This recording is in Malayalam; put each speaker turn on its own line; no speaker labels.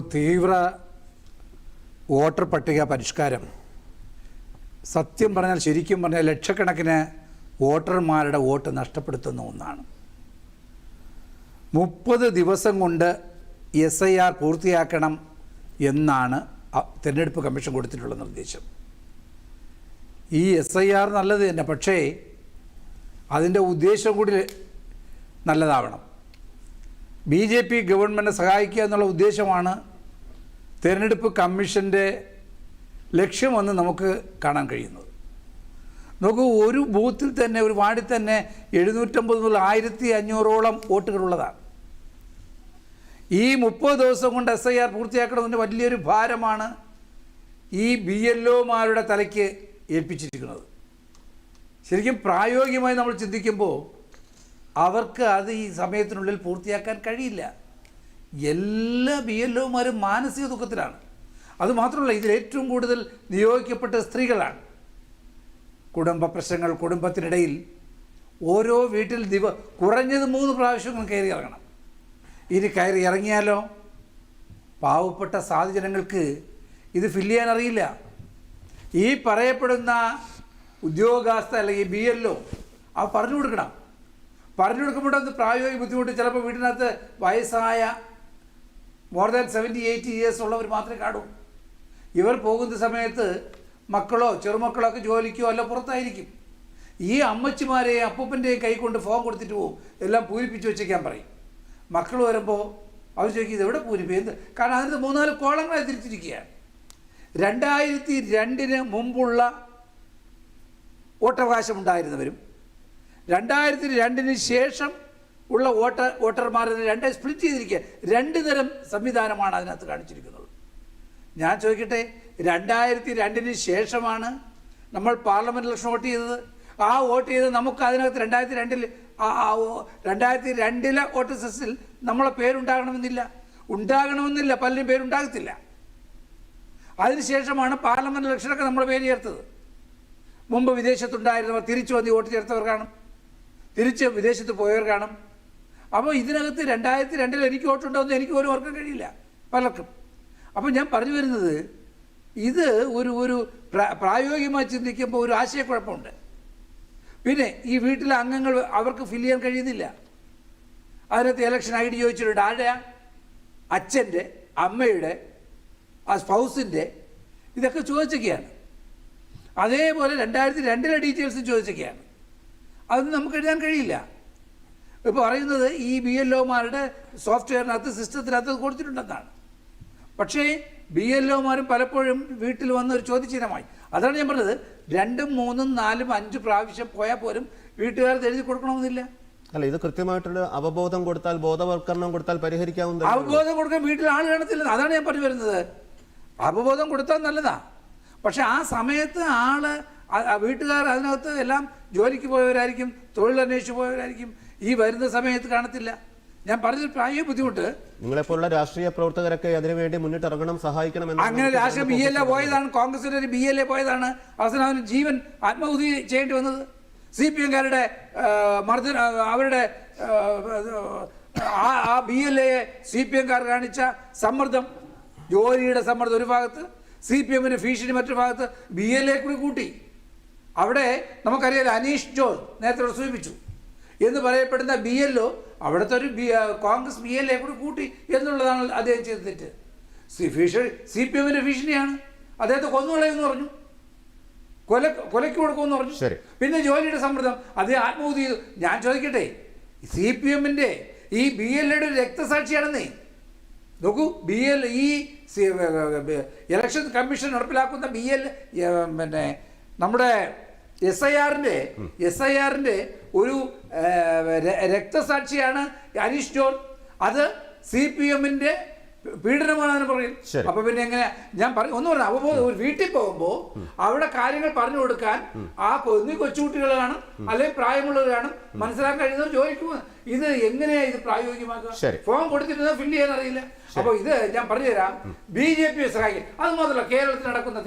തീവ്ര വോട്ടർ പട്ടിക പരിഷ്കാരം. സത്യം പറഞ്ഞാൽ ശരിക്കും പറഞ്ഞാൽ ലക്ഷക്കണക്കിന് വോട്ടർമാരുടെ വോട്ട് നഷ്ടപ്പെടുത്തുന്ന ഒന്നാണ്. മുപ്പത് ദിവസം കൊണ്ട് എസ് ഐ ആർ പൂർത്തിയാക്കണം എന്നാണ് തിരഞ്ഞെടുപ്പ് കമ്മീഷൻ കൊടുത്തിട്ടുള്ള നിർദ്ദേശം. ഈ എസ് ഐ ആർ നല്ലത് തന്നെ പക്ഷേ അതിന്റെ ഉദ്ദേശം കൂടി നല്ലതാവണം. ബി ജെ പി ഗവൺമെന്റ് സഹായിക്കുക എന്നുള്ള ഉദ്ദേശമാണ് തിരഞ്ഞെടുപ്പ് കമ്മീഷന്റെ ലക്ഷ്യമെന്ന് നമുക്ക് കാണാൻ കഴിയുന്നത്. നോക്കൂ ഒരു ബൂത്തിൽ തന്നെ ഒരു വാർഡിൽ തന്നെ എഴുന്നൂറ്റമ്പത് മുതൽ ആയിരത്തി അഞ്ഞൂറോളം വോട്ടുകളുള്ളതാണ്. ഈ മുപ്പത് ദിവസം കൊണ്ട് എസ് ഐ ആർ പൂർത്തിയാക്കണമെന്ന് വലിയൊരു ഭാരമാണ് ഈ ബി എൽ ഒമാരുടെ തലയ്ക്ക് ഏൽപ്പിച്ചിരിക്കുന്നത്. ശരിക്കും പ്രായോഗികമായി നമ്മൾ ചിന്തിക്കുമ്പോൾ അവർക്ക് അത് ഈ സമയത്തിനുള്ളിൽ പൂർത്തിയാക്കാൻ കഴിയില്ല. എല്ലാ ബി എൽ ഒമാരും മാനസിക ദുഃഖത്തിലാണ്. അതുമാത്രമല്ല ഇതിൽ ഏറ്റവും കൂടുതൽ നിയോഗിക്കപ്പെട്ട സ്ത്രീകളാണ്. കുടുംബ പ്രശ്നങ്ങൾ കുടുംബത്തിനിടയിൽ ഓരോ വീട്ടിൽ ദിവ കുറഞ്ഞത് മൂന്ന് പ്രാവശ്യങ്ങൾ കയറി ഇറങ്ങണം. ഇനി കയറി ഇറങ്ങിയാലോ? പാവപ്പെട്ട സാധുജനങ്ങൾക്ക് ഇത് ഫില്ല് ചെയ്യാൻ അറിയില്ല. ഈ പറയപ്പെടുന്ന ഉദ്യോഗസ്ഥ അല്ലെങ്കിൽ ബി എൽ ഒ ആ പറഞ്ഞു കൊടുക്കണം. പറഞ്ഞു കൊടുക്കുമ്പോൾ അത് പ്രായോഗിക ബുദ്ധിമുട്ട്. ചിലപ്പോൾ വീടിനകത്ത് വയസ്സായ more than seventy eighty years ഉള്ളവർ മാത്രമേ കാണൂ. ഇവർ പോകുന്ന സമയത്ത് മക്കളോ ചെറുമക്കളോ ഒക്കെ ജോലിക്കോ അല്ല പുറത്തായിരിക്കും. ഈ അമ്മച്ചിമാരെയും അപ്പൂപ്പന്റെയും കൈ കൊണ്ട് ഫോൺ കൊടുത്തിട്ട് പോവും. എല്ലാം പൂരിപ്പിച്ച് വെച്ചേക്കാൻ പറയും. മക്കൾ വരുമ്പോൾ അവർ ചോദിക്കും ഇതെവിടെ എവിടെ പൂരിപ്പിക്കും എന്ത്? കാരണം അതിന് മൂന്നാൽ കോളങ്ങളെ തിരിച്ചിരിക്കുകയാണ് രണ്ടായിരത്തി രണ്ടിന് മുമ്പുള്ള വോട്ടവകാശം ഉണ്ടായിരുന്നവരും രണ്ടായിരത്തി രണ്ടിന് ശേഷം ഉള്ള വോട്ടർ വോട്ടർമാരെ രണ്ട് സ്പ്ലിറ്റ് ചെയ്തിരിക്കുക. രണ്ട് തരം സംവിധാനമാണ് അതിനകത്ത് കാണിച്ചിരിക്കുന്നത്. ഞാൻ ചോദിക്കട്ടെ രണ്ടായിരത്തി രണ്ടിന് ശേഷമാണ് നമ്മൾ പാർലമെന്റ് ഇലക്ഷൻ വോട്ട് ചെയ്തത്. ആ വോട്ട് ചെയ്ത് നമുക്ക് അതിനകത്ത് രണ്ടായിരത്തി രണ്ടിൽ രണ്ടായിരത്തി രണ്ടിലെ വോട്ട് സെസ്സിൽ നമ്മളെ പേരുണ്ടാകണമെന്നില്ല. ഉണ്ടാകണമെന്നില്ല പലരും പേരുണ്ടാകത്തില്ല. അതിനുശേഷമാണ് പാർലമെന്റ് ഇലക്ഷനൊക്കെ നമ്മളെ പേര് ചേർത്തത്. മുമ്പ് വിദേശത്തുണ്ടായിരുന്നവർ തിരിച്ചു വന്ന് വോട്ട് ചേർത്തവർ കാണും തിരിച്ച് വിദേശത്ത് പോയവർ കാണും. അപ്പോൾ ഇതിനകത്ത് രണ്ടായിരത്തി രണ്ടിൽ എനിക്ക് വോട്ടുണ്ടോ എന്ന് എനിക്ക് പോലും ഓർക്കാൻ കഴിയില്ല. പലർക്കും. അപ്പോൾ ഞാൻ പറഞ്ഞു വരുന്നത് ഇത് ഒരു ഒരു പ്രാ- പ്രായോഗികമായി ചിന്തിക്കുമ്പോൾ ഒരു ആശയക്കുഴപ്പമുണ്ട്. പിന്നെ ഈ വീട്ടിലെ അംഗങ്ങൾ അവർക്ക് ഫില്ല് ചെയ്യാൻ കഴിയുന്നില്ല. അതിനകത്ത് ഇലക്ഷൻ ഐ ഡി ചോദിച്ചിട്ടുണ്ട് ആരുടെ അച്ഛന്റെ അമ്മയുടെ ആ സ്പൗസിന്റെ ഇതൊക്കെ ചോദിച്ചൊക്കെയാണ്. അതേപോലെ രണ്ടായിരത്തി രണ്ടിലെ ഡീറ്റെയിൽസും ചോദിച്ചൊക്കെയാണ്. അതൊന്നും നമുക്ക് എഴുതാൻ കഴിയില്ല. ഇപ്പോൾ പറയുന്നത് ഈ ബി എൽ ഒമാരുടെ സോഫ്റ്റ്വെയറിനകത്ത് സിസ്റ്റത്തിനകത്ത് കൊടുത്തിട്ടുണ്ടെന്നാണ്. പക്ഷേ ബി എൽ ഒമാരും പലപ്പോഴും വീട്ടിൽ വന്ന് ഒരു ചോദ്യചിഹ്നമായി. അതാണ് ഞാൻ പറഞ്ഞത്. രണ്ടും മൂന്നും നാലും അഞ്ച് പ്രാവശ്യം പോയാൽ പോലും വീട്ടുകാർ എഴുതി കൊടുക്കണമെന്നില്ല.
അല്ല ഇത് കൃത്യമായിട്ടുള്ള അവബോധം കൊടുത്താൽ ബോധവൽക്കരണം കൊടുത്താൽ പരിഹരിക്കാവുന്ന
അവബോധം കൊടുക്കാൻ വീട്ടിൽ ആൾ കാണത്തില്ല അതാണ് ഞാൻ പറഞ്ഞു വരുന്നത്. അവബോധം കൊടുത്താൽ നല്ലതാ. പക്ഷെ ആ സമയത്ത് ആൾ വീട്ടുകാർ അതിനകത്ത് എല്ലാം ജോലിക്ക് പോയവരായിരിക്കും തൊഴിലന്വേഷിച്ച് പോയവരായിരിക്കും. ഈ വരുന്ന സമയത്ത് കാണത്തില്ല. ഞാൻ പറഞ്ഞ പ്രായ ബുദ്ധിമുട്ട്.
നിങ്ങളെപ്പോലുള്ള രാഷ്ട്രീയ പ്രവർത്തകരൊക്കെ അതിനുവേണ്ടി മുന്നിട്ടിറങ്ങണം സഹായിക്കണം എന്ന്
അങ്ങനെ രാഷ്ട്രീയ ബി എൽ എ പോയതാണ് കോൺഗ്രസിന്റെ ഒരു ബി എൽ എ പോയതാണ്. അവസാനം അവന് ജീവൻ ആത്മഹുതി ചെയ്യേണ്ടി വന്നത്. സി പി എംകാരുടെ മർദ്ദന അവരുടെ ആ, B L A C P എംകാർ കാണിച്ച സമ്മർദ്ദം ജോലിയുടെ സമ്മർദ്ദം ഒരു ഭാഗത്ത് സി പി എമ്മിന് ഭീഷണി മറ്റൊരു ഭാഗത്ത് ബി എൽ എ കൂടി കൂട്ടി. അവിടെ നമുക്കറിയാലോ അനീഷ് ജോർജ് നേരത്തെ സൂചിപ്പിച്ചു എന്ന് പറയപ്പെടുന്ന ബി എൽ ഒ അവിടുത്തെ ഒരു B Congress B L A കൂടി കൂട്ടി എന്നുള്ളതാണ് അദ്ദേഹം ചെയ്ത തെറ്റ് സി ഭീഷണി സി പി എമ്മിന്റെ ഭീഷണിയാണ് അദ്ദേഹത്തെ കൊന്നുകളയെന്ന് പറഞ്ഞു കൊല കൊലയ്ക്ക് കൊടുക്കുമെന്ന് പറഞ്ഞു
ശരി.
പിന്നെ ജോലിയുടെ സമ്മർദ്ദം അദ്ദേഹം ആത്മഹത്യ ചെയ്തു ഞാൻ ചോദിക്കട്ടെ സി പി എമ്മിന്റെ ഈ ബി എൽ എയുടെ രക്തസാക്ഷിയാണെന്നേ നോക്കൂ ബി എൽ ഈ സി- ഇലക്ഷൻ കമ്മീഷൻ നടപ്പിലാക്കുന്ന ബി എൽ പിന്നെ നമ്മുടെ എസ് ഐ ആറിന്റെ എസ് ഐ ആറിന്റെ ഒരു രക്തസാക്ഷിയാണ് അനീഷ് ജോൺ. അത് സി പി എമ്മിന്റെ പീഡനമാണെന്ന് പറയും. അപ്പൊ പിന്നെ എങ്ങനെ? ഞാൻ പറഞ്ഞു ഒന്ന് പറഞ്ഞു. അവബോധം ഒരു വീട്ടിൽ പോകുമ്പോ അവിടെ കാര്യങ്ങൾ പറഞ്ഞു കൊടുക്കാൻ ആ കൊന്നി കൊച്ചുകുട്ടികൾ കാണും അല്ലെങ്കിൽ പ്രായമുള്ളവർ കാണും മനസ്സിലാക്കാൻ കഴിയുന്നവർ ചോദിക്കും. ഇത് എങ്ങനെയാ ഇത് പ്രായോഗികമാക്കുക. ഫോം കൊടുത്തിരുന്നത് ഫില്ല് ചെയ്യാൻ അറിയില്ല. അപ്പൊ ഇത് ഞാൻ പറഞ്ഞുതരാം. ബി ജെ പി സഹായിക്കും അത് മാത്രമല്ല കേരളത്തിൽ നടക്കുന്ന